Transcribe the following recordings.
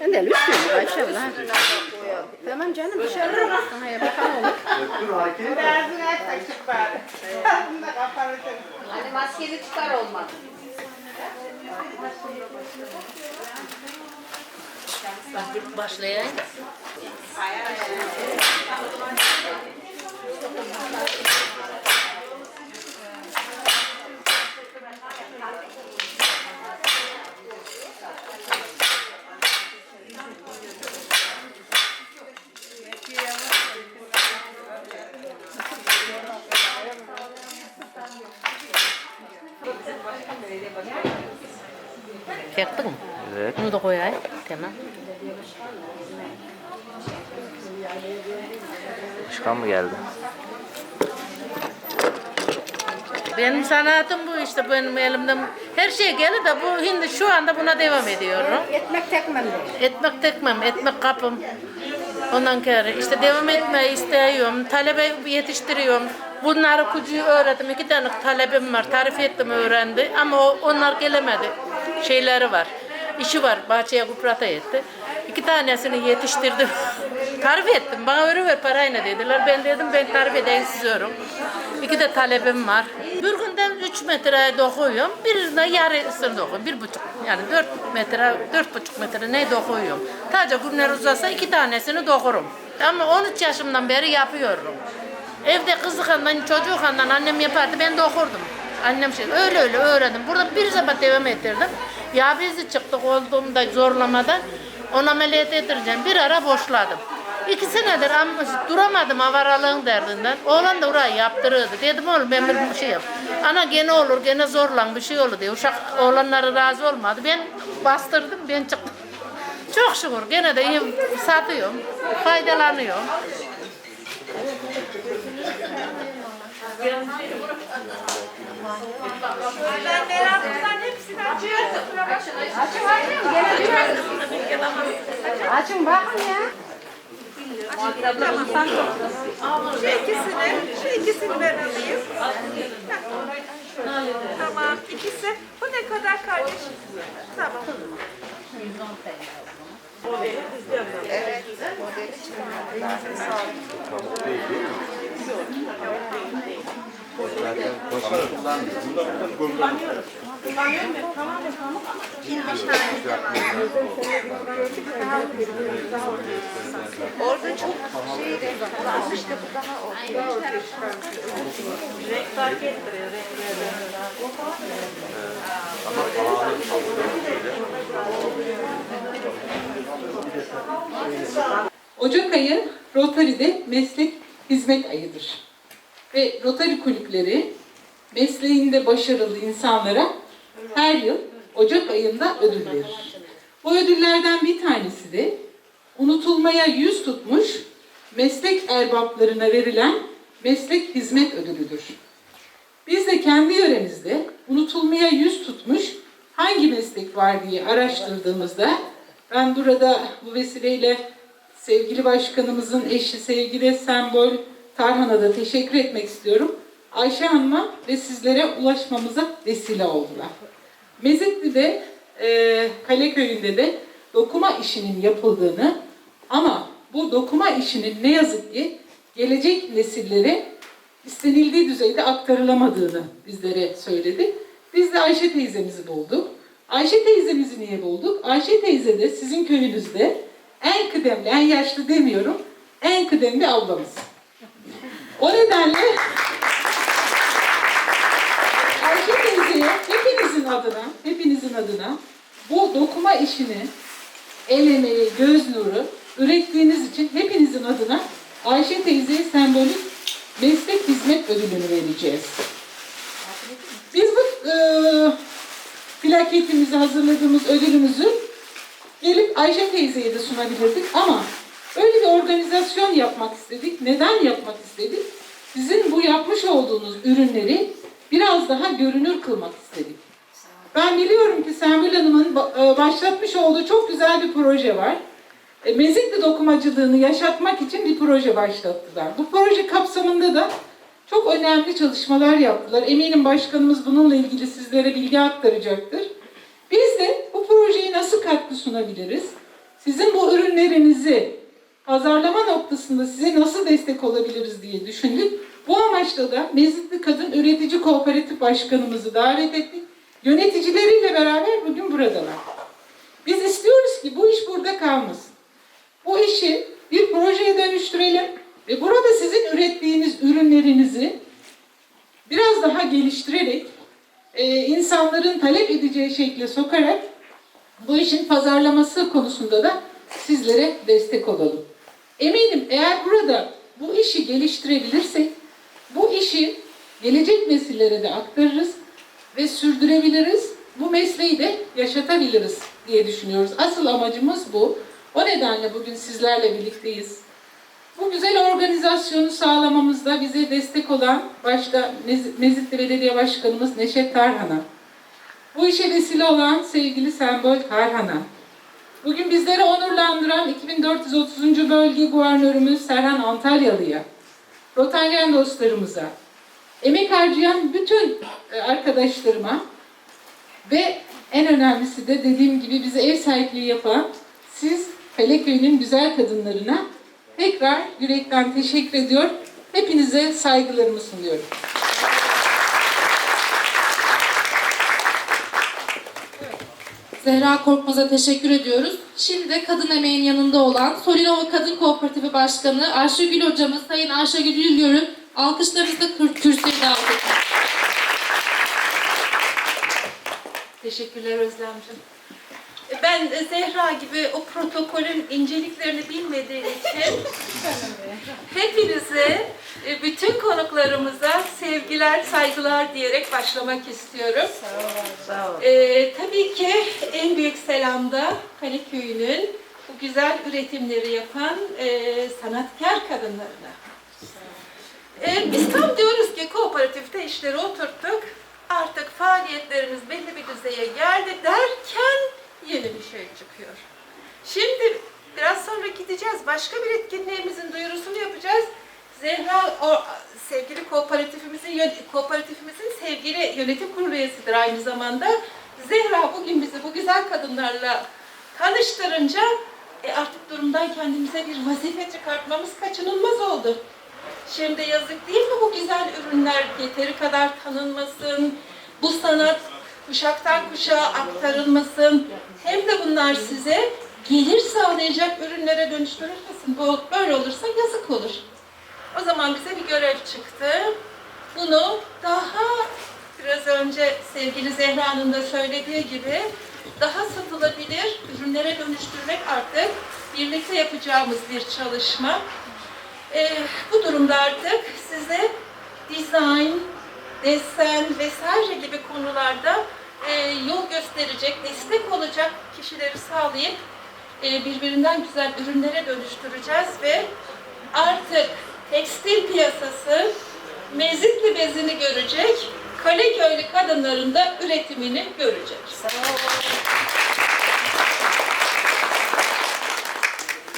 Ben de lütfuyum Ayşe'm lan. Tamam canım dışarıda baksın. Haya bakan olur. Dur aç da çık bari. Kapalı tut. Hani maskeli çıkar olmaz. Başlayayım. Yaktın mı? Evet. Bunu da koyayım. Tamam. Başkan mı geldi? Benim sanatım bu işte benim elimden her şey gelir de bu şimdi şu anda buna devam ediyorum. Ekmek tekmem. Etmek tekmem, etmek kapım. Ondan sonra işte devam etmeyi istiyorum. Talebe yetiştiriyorum. Bunları kucuyu öğrettim. İki tane talebim var. Tarif ettim öğrendi. Ama onlar gelemedi. Şeyleri var. İşi var. Bahçeye kuprata etti. İki tanesini yetiştirdim. tarif ettim. Bana öyle parayla dediler. Ben dedim ben tarif edeyim siz. İki de talebim var. Bir günde 3 metre dokuyorum. Birinde yarısını dokuyorum. Bir buçuk yani 4 metre, dört buçuk metre ne dokuyorum. Sadece günler uzasa iki tanesini dokurum. Ama 13 yaşımdan beri yapıyorum. Evde kızlıkandan, çocuğundan annem yapardı. Ben de okurdum. Annem şey öyle öyle öğrendim. Burada bir zaman devam ettirdim. Ya bizi çıktık olduğumda zorlamadan onu ameliyat ettireceğim. Bir ara boşladım. İki senedir am- duramadım avaralığın derdinden. Oğlan da orayı yaptırırdı. Dedim oğlum ben bir şey yap. Ana gene olur gene zorlan bir şey olur diye. Uşak oğlanları razı olmadı. Ben bastırdım ben çıktım. Çok şükür gene de iyi satıyorum. Faydalanıyorum. Açın bakın ya. Şu ikisini, şu ikisini ben alayım. Tamam, ikisi. Bu ne kadar kardeşim? Tamam. Orada çok şey renk varmış da bu daha ortaya Ocak ayı Rotary'de meslek hizmet ayıdır. Ve Rotary kulüpleri mesleğinde başarılı insanlara her yıl Ocak ayında ödül verir. Bu ödüllerden bir tanesi de unutulmaya yüz tutmuş meslek erbaplarına verilen meslek hizmet ödülüdür. Biz de kendi yöremizde unutulmaya yüz tutmuş hangi meslek var diye araştırdığımızda ben burada bu vesileyle sevgili başkanımızın eşi sevgili Sembol Tarhan'a da teşekkür etmek istiyorum. Ayşe Hanım'a ve sizlere ulaşmamıza vesile oldular. Mezitli'de, e, Kaleköy'ünde de dokuma işinin yapıldığını ama bu dokuma işinin ne yazık ki gelecek nesillere istenildiği düzeyde aktarılamadığını bizlere söyledi. Biz de Ayşe teyzemizi bulduk. Ayşe teyzemizi niye bulduk? Ayşe teyze de sizin köyünüzde en kıdemli, en yaşlı demiyorum, en kıdemli ablamız. O nedenle Ayşe teyzeye hepinizin adına, hepinizin adına bu dokuma işini, el emeği, göz nuru ürettiğiniz için hepinizin adına Ayşe teyzeye sembolik meslek hizmet ödülünü vereceğiz. Biz bu e, plaketimizi hazırladığımız ödülümüzü gelip Ayşe teyzeye de sunabilirdik ama öyle bir organizasyon yapmak istedik. Neden yapmak istedik? Sizin bu yapmış olduğunuz ürünleri biraz daha görünür kılmak istedik. Ben biliyorum ki Sembül Hanım'ın e, başlatmış olduğu çok güzel bir proje var. E, Mezitli dokumacılığını yaşatmak için bir proje başlattılar. Bu proje kapsamında da çok önemli çalışmalar yaptılar. Eminim başkanımız bununla ilgili sizlere bilgi aktaracaktır. Biz de bu projeye nasıl katkı sunabiliriz? Sizin bu ürünlerinizi pazarlama noktasında size nasıl destek olabiliriz diye düşündük. Bu amaçla da Mezitli Kadın Üretici Kooperatif Başkanımızı davet ettik. Yöneticileriyle beraber bugün buradalar. Biz istiyoruz ki bu iş burada kalmasın. Bu işi bir projeye dönüştürelim ve burada sizin ürettiğiniz ürünlerinizi biraz daha geliştirerek e, insanların talep edeceği şekle sokarak bu işin pazarlaması konusunda da sizlere destek olalım. Eminim eğer burada bu işi geliştirebilirsek bu işi gelecek nesillere de aktarırız ve sürdürebiliriz. Bu mesleği de yaşatabiliriz diye düşünüyoruz. Asıl amacımız bu. O nedenle bugün sizlerle birlikteyiz. Bu güzel organizasyonu sağlamamızda bize destek olan başta Mez- Mezitli Belediye Başkanımız Neşet Tarhan'a, bu işe vesile olan sevgili Sembol Tarhan'a, bugün bizleri onurlandıran 2430. Bölge Guvernörümüz Serhan Antalyalı'ya, Rotangen dostlarımıza, emek harcayan bütün e, arkadaşlarıma ve en önemlisi de dediğim gibi bize ev sahipliği yapan siz Feleköy'ün güzel kadınlarına tekrar yürekten teşekkür ediyor. Hepinize saygılarımı sunuyorum. Zehra Korkmaz'a teşekkür ediyoruz. Şimdi de kadın emeğin yanında olan Solinova Kadın Kooperatifi Başkanı Ayşegül hocamız Sayın Ayşegül Ülgör'ü alkışlarınızla kür- kürsüye davet ediyoruz. Teşekkürler Özlemciğim ben e, Zehra gibi o protokolün inceliklerini bilmediğim için hepinize, e, bütün konuklarımıza sevgiler, saygılar diyerek başlamak istiyorum. Sağ olun. Ee, tabii ki en büyük selam da Kaliköy'ünün bu güzel üretimleri yapan e, sanatkar kadınlarına. Ee, biz tam diyoruz ki kooperatifte işleri oturttuk artık faaliyetlerimiz belli bir düzeye geldi der yeni bir şey çıkıyor. Şimdi biraz sonra gideceğiz. Başka bir etkinliğimizin duyurusunu yapacağız. Zehra o, sevgili kooperatifimizin kooperatifimizin sevgili yönetim kurulu üyesidir aynı zamanda. Zehra bugün bizi bu güzel kadınlarla tanıştırınca e, artık durumdan kendimize bir vazife çıkartmamız kaçınılmaz oldu. Şimdi yazık değil mi bu güzel ürünler yeteri kadar tanınmasın, bu sanat kuşaktan kuşağa aktarılmasın, hem de bunlar size gelir sağlayacak ürünlere dönüştürülmesin. Böyle olursa yazık olur. O zaman bize bir görev çıktı. Bunu daha biraz önce sevgili Zehra'nın da söylediği gibi daha satılabilir ürünlere dönüştürmek artık birlikte yapacağımız bir çalışma. Ee, bu durumda artık size dizayn, desen vesaire gibi konularda e, yol gösterecek, destek olacak kişileri sağlayıp e, birbirinden güzel ürünlere dönüştüreceğiz ve artık tekstil piyasası mezitli bezini görecek, Kaleköylü kadınların da üretimini görecek.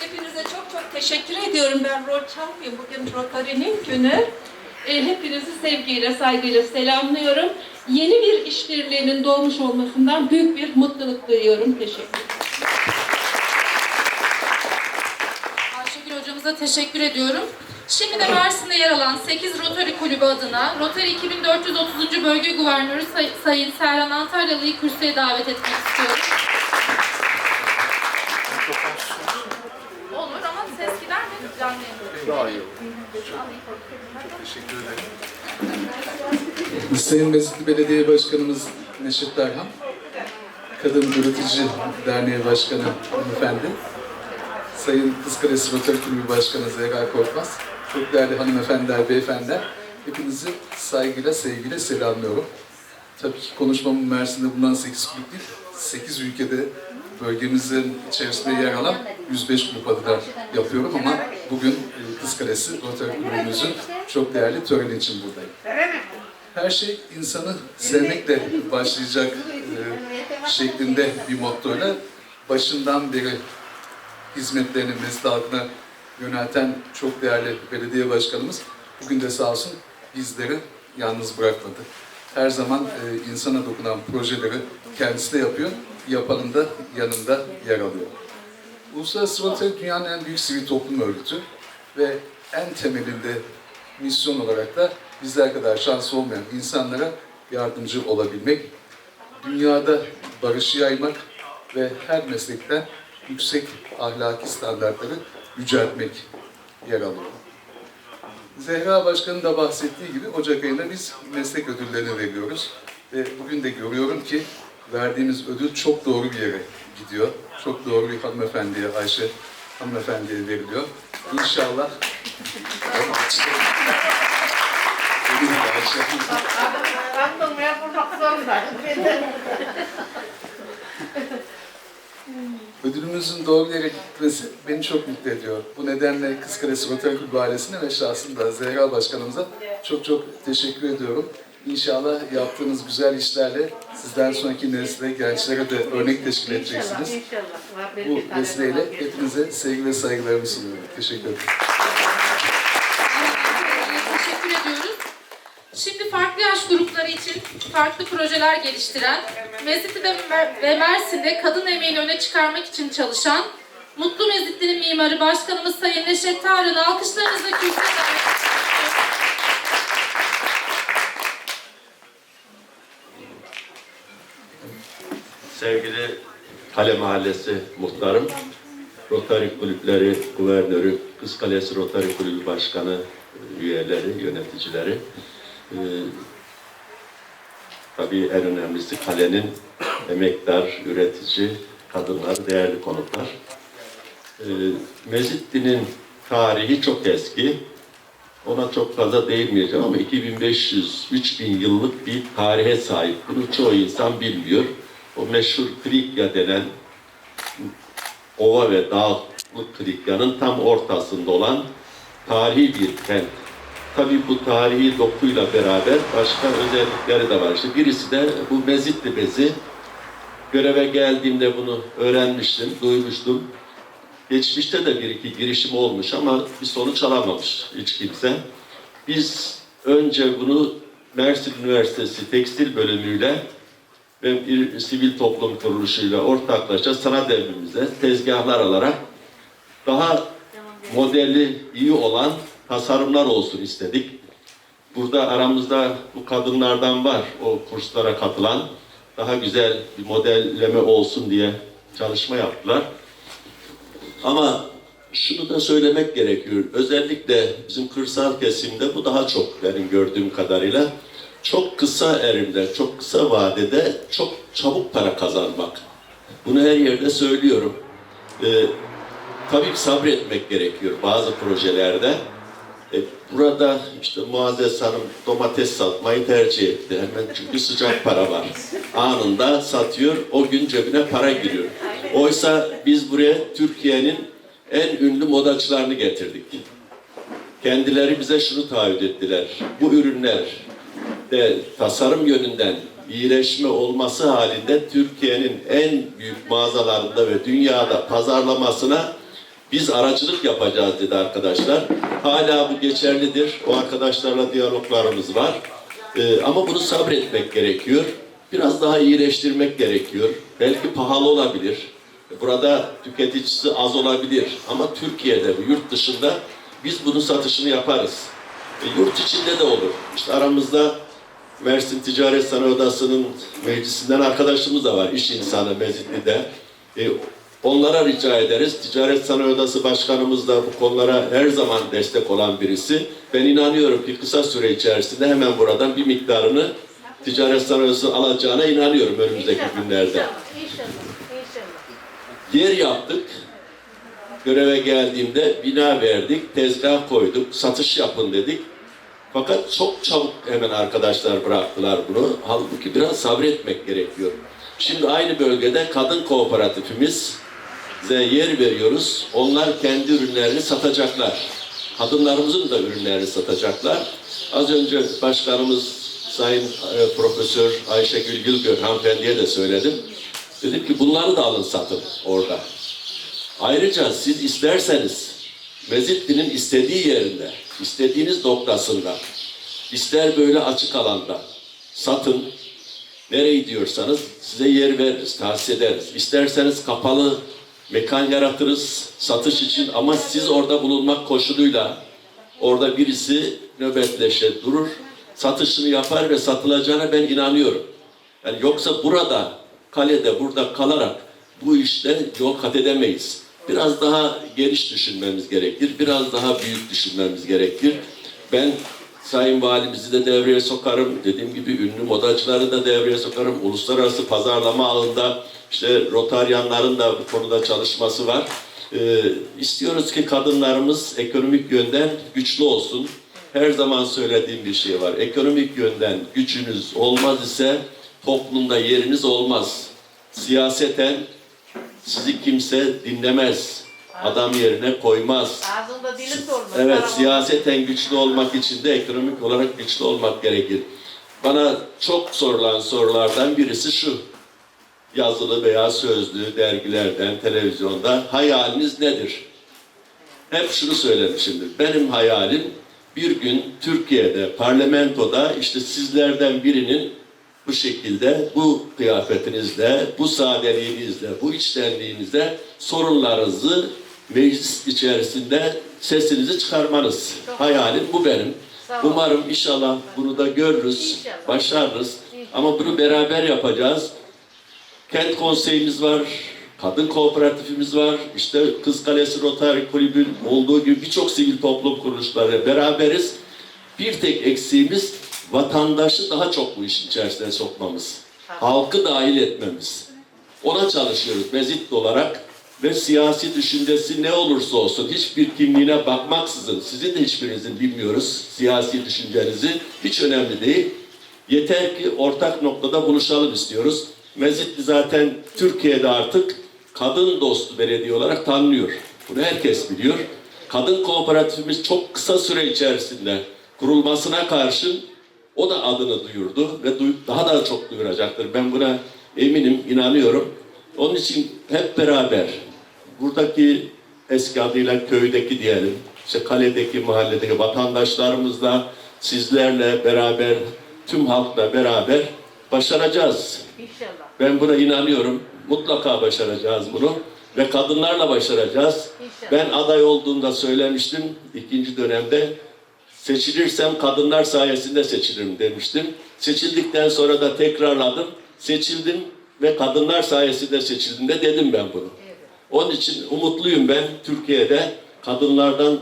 Hepinize çok çok teşekkür ediyorum. Ben rol çalmayayım. Bugün Rotary'nin günü. E, hepinizi sevgiyle, saygıyla selamlıyorum. Yeni bir işbirliğinin doğmuş olmasından büyük bir mutluluk duyuyorum. Teşekkür ederim. Ayşegül hocamıza teşekkür ediyorum. Şimdi de Mersin'de yer alan 8 Rotary Kulübü adına Rotary 2430. Bölge Guvernörü Say- Sayın Serhan Antalyalı'yı kürsüye davet etmek istiyorum. Olur ama ses gider mi? Canlı yayın. Teşekkür ederim. Sayın Mezitli Belediye Başkanımız Neşet Derhan, Kadın Üretici Derneği Başkanı hanımefendi, Sayın Kızkıresi Rotary Kulübü Başkanı Zehra Korkmaz, çok değerli hanımefendiler, beyefendiler, hepinizi saygıyla, sevgiyle selamlıyorum. Tabii ki konuşmamın Mersin'de bulunan 8 kulüp değil, 8 ülkede bölgemizin içerisinde yer alan 105 kulüp adına yapıyorum ama bugün e, Kızkalesi Rotary Kulübümüzün çok değerli töreni için buradayım. Her şey insanı sevmekle başlayacak e, şeklinde bir mottoyla başından beri hizmetlerini mesleği halkına yönelten çok değerli belediye başkanımız bugün de sağ olsun bizleri yalnız bırakmadı. Her zaman e, insana dokunan projeleri kendisi de yapıyor, yapanın da yanında yer alıyor. Uluslararası Rotary dünyanın en büyük sivil toplum örgütü ve en temelinde misyon olarak da bizler kadar şanslı olmayan insanlara yardımcı olabilmek, dünyada barışı yaymak ve her meslekten yüksek ahlaki standartları yüceltmek yer alıyor. Zehra Başkan'ın da bahsettiği gibi Ocak ayında biz meslek ödüllerini veriyoruz. Ve bugün de görüyorum ki verdiğimiz ödül çok doğru bir yere gidiyor. Çok doğru bir hanımefendiye, Ayşe hanımefendiye veriliyor. İnşallah... Ödülümüzün doğru yere gitmesi beni çok mutlu ediyor. Bu nedenle Kızkales Rotary Kulübü ailesine ve şahsında Zehra Başkanımıza çok çok teşekkür ediyorum. İnşallah yaptığınız güzel işlerle sizden sonraki nesle, gençlere de örnek teşkil edeceksiniz. İnşallah. Bu vesileyle hepinize sevgi ve saygılarımı sunuyorum. Teşekkür ederim. Teşekkür ediyoruz. Şimdi farklı yaş grupları için farklı projeler geliştiren, Mezitli'de ve Mersin'de kadın emeğini öne çıkarmak için çalışan Mutlu Mezitli'nin mimarı başkanımız Sayın Neşet Tarhan'ı alkışlarınızla kürsüye davet Sevgili Kale Mahallesi muhtarım, Rotary Kulüpleri Guvernörü, Kız Kalesi Rotary Kulübü Başkanı, üyeleri, yöneticileri. Ee, tabii en önemlisi kalenin emektar, üretici, kadınlar, değerli konuklar. Ee, Mezitli'nin tarihi çok eski. Ona çok fazla değinmeyeceğim ama 2500-3000 yıllık bir tarihe sahip. Bunu çoğu insan bilmiyor. O meşhur Krikya denen ova ve dağlık Krikya'nın tam ortasında olan tarihi bir kent. Tabii bu tarihi dokuyla beraber başka özellikleri de var. İşte birisi de bu Mezitli bezi. Göreve geldiğimde bunu öğrenmiştim, duymuştum. Geçmişte de bir iki girişim olmuş ama bir sonuç alamamış hiç kimse. Biz önce bunu Mersin Üniversitesi Tekstil Bölümüyle ve bir sivil toplum kuruluşuyla ortaklaşa sanat evimize tezgahlar alarak daha modeli iyi olan tasarımlar olsun istedik. Burada aramızda bu kadınlardan var o kurslara katılan. Daha güzel bir modelleme olsun diye çalışma yaptılar. Ama şunu da söylemek gerekiyor. Özellikle bizim kırsal kesimde bu daha çok benim gördüğüm kadarıyla çok kısa erimde, çok kısa vadede çok çabuk para kazanmak. Bunu her yerde söylüyorum. Ee, tabii ki sabretmek gerekiyor bazı projelerde. E, burada işte Muazzez Hanım domates satmayı tercih etti. Hemen çünkü sıcak para var. Anında satıyor, o gün cebine para giriyor. Oysa biz buraya Türkiye'nin en ünlü modacılarını getirdik. Kendileri bize şunu taahhüt ettiler. Bu ürünler de tasarım yönünden iyileşme olması halinde Türkiye'nin en büyük mağazalarında ve dünyada pazarlamasına biz aracılık yapacağız dedi arkadaşlar. Hala bu geçerlidir. O arkadaşlarla diyaloglarımız var. Ee, ama bunu sabretmek gerekiyor. Biraz daha iyileştirmek gerekiyor. Belki pahalı olabilir. Burada tüketicisi az olabilir. Ama Türkiye'de yurt dışında biz bunun satışını yaparız. E, yurt içinde de olur. İşte aramızda Mersin Ticaret Sanayi Odası'nın meclisinden arkadaşımız da var. İş insanı Mezitli'de. E, onlara rica ederiz. Ticaret Sanayi Odası Başkanımız da bu konulara her zaman destek olan birisi. Ben inanıyorum ki kısa süre içerisinde hemen buradan bir miktarını Ticaret Sanayi Odası alacağına inanıyorum önümüzdeki günlerde. İnşallah. İnşallah. Yer yaptık. Göreve geldiğimde bina verdik, tezgah koyduk, satış yapın dedik. Fakat çok çabuk hemen arkadaşlar bıraktılar bunu. Halbuki biraz sabretmek gerekiyor. Şimdi aynı bölgede kadın kooperatifimiz yer veriyoruz. Onlar kendi ürünlerini satacaklar. Kadınlarımızın da ürünlerini satacaklar. Az önce başkanımız Sayın e, Profesör Ayşegül Gülgör hanımefendiye de söyledim. Dedim ki bunları da alın satın orada. Ayrıca siz isterseniz Mezitli'nin istediği yerinde, istediğiniz noktasında ister böyle açık alanda satın, nereye diyorsanız size yer veririz, tahsis ederiz. İsterseniz kapalı mekan yaratırız satış için ama siz orada bulunmak koşuluyla orada birisi nöbetleşe durur, satışını yapar ve satılacağına ben inanıyorum. Yani yoksa burada, kalede, burada kalarak bu işte yol kat edemeyiz. Biraz daha geniş düşünmemiz gerekir, biraz daha büyük düşünmemiz gerekir. Ben Sayın Valimizi de devreye sokarım. Dediğim gibi ünlü modacıları da devreye sokarım. Uluslararası pazarlama ağında işte Rotaryanların da bu konuda çalışması var. Ee, istiyoruz ki kadınlarımız ekonomik yönden güçlü olsun. Her zaman söylediğim bir şey var. Ekonomik yönden gücünüz olmaz ise toplumda yeriniz olmaz. Siyaseten sizi kimse dinlemez. Adam yerine koymaz. Ağzında dili sorma. Evet, siyaseten güçlü olmak için de ekonomik olarak güçlü olmak gerekir. Bana çok sorulan sorulardan birisi şu. Yazılı veya sözlü dergilerden, televizyonda hayaliniz nedir? Hep şunu söylemişimdir. Benim hayalim bir gün Türkiye'de, parlamentoda işte sizlerden birinin bu şekilde, bu kıyafetinizle, bu sadeliğinizle, bu içtenliğinizle sorunlarınızı meclis içerisinde sesinizi çıkarmanız. Hayalim bu benim. Umarım inşallah bunu da görürüz, başarırız. Ama bunu beraber yapacağız. Kent konseyimiz var, kadın kooperatifimiz var, işte Kız Kalesi Rotary Kulübü'nün olduğu gibi birçok sivil toplum kuruluşları beraberiz. Bir tek eksiğimiz vatandaşı daha çok bu işin içerisine sokmamız. Halkı dahil etmemiz. Ona çalışıyoruz mezit olarak ve siyasi düşüncesi ne olursa olsun hiçbir kimliğine bakmaksızın sizin de hiçbirinizin bilmiyoruz siyasi düşüncenizi hiç önemli değil. Yeter ki ortak noktada buluşalım istiyoruz. Mezitli zaten Türkiye'de artık kadın dostu belediye olarak tanınıyor. Bunu herkes biliyor. Kadın kooperatifimiz çok kısa süre içerisinde kurulmasına karşın o da adını duyurdu ve daha da çok duyuracaktır. Ben buna eminim, inanıyorum. Onun için hep beraber buradaki eski adıyla köydeki diyelim, işte kaledeki, mahalledeki vatandaşlarımızla, sizlerle beraber, tüm halkla beraber başaracağız. İnşallah. Ben buna inanıyorum. Mutlaka başaracağız bunu. Ve kadınlarla başaracağız. İnşallah. Ben aday olduğumda söylemiştim ikinci dönemde. Seçilirsem kadınlar sayesinde seçilirim demiştim. Seçildikten sonra da tekrarladım. Seçildim ve kadınlar sayesinde seçildim de dedim ben bunu. Onun için umutluyum ben Türkiye'de kadınlardan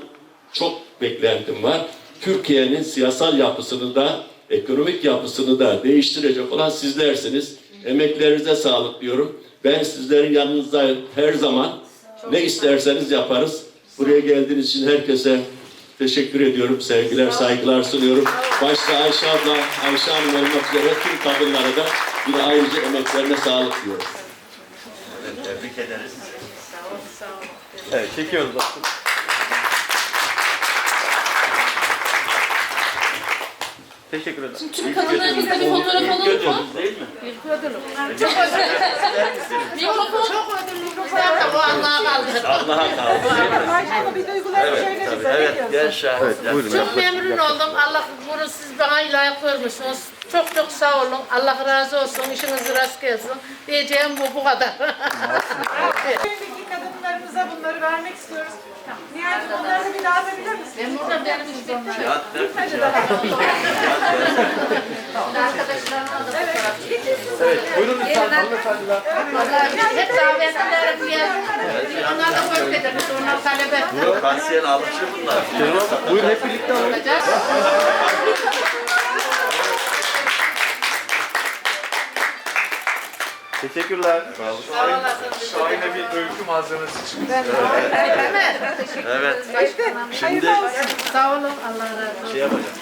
çok beklentim var. Türkiye'nin siyasal yapısını da ekonomik yapısını da değiştirecek olan sizlersiniz. Emeklerinize sağlık diyorum. Ben sizlerin yanınızdayım her zaman. Ne isterseniz yaparız. Buraya geldiğiniz için herkese teşekkür ediyorum. Sevgiler, saygılar sunuyorum. Başta Ayşe abla, Ayşe Hanım olmak üzere tüm kadınlara da yine ayrıca emeklerine sağlık diyorum. Tebrik ederiz. Evet, çekiyoruz. Teşekkür ederim. Tüm kadınlarımızla bir fotoğraf alalım mı? Değil mi? Mikrofon. Çok ödül mikrofon. O Allah'a kaldı. Allah'a kaldı. Evet, tabii. Evet, gel şahit. Evet, buyurun. Çok memnun oldum. Allah bunu siz bana layık görmüşsünüz. Çok çok sağ olun. Allah razı olsun. İşiniz rast gelsin. Diyeceğim bu bu kadar. Kadınlarımıza bunları vermek istiyoruz. Nihayet onları da bir daha verebilir misin? Ben burada benim işte. Şahit ver. Evet, buyurun lütfen hanımefendiler. Hep davetlilerim geldi. Onlar da hoş ederiz. Onlar talebe. Buyurun, kasiyen alışır bunlar. Buyurun hep birlikte alalım. Teşekkürler. Sağ olasın. Şahane bir öykü malzemesi çıktı. Evet. İşte hayırlı olsun. Sağ olun. Allah razı olsun. Şey yapacağız.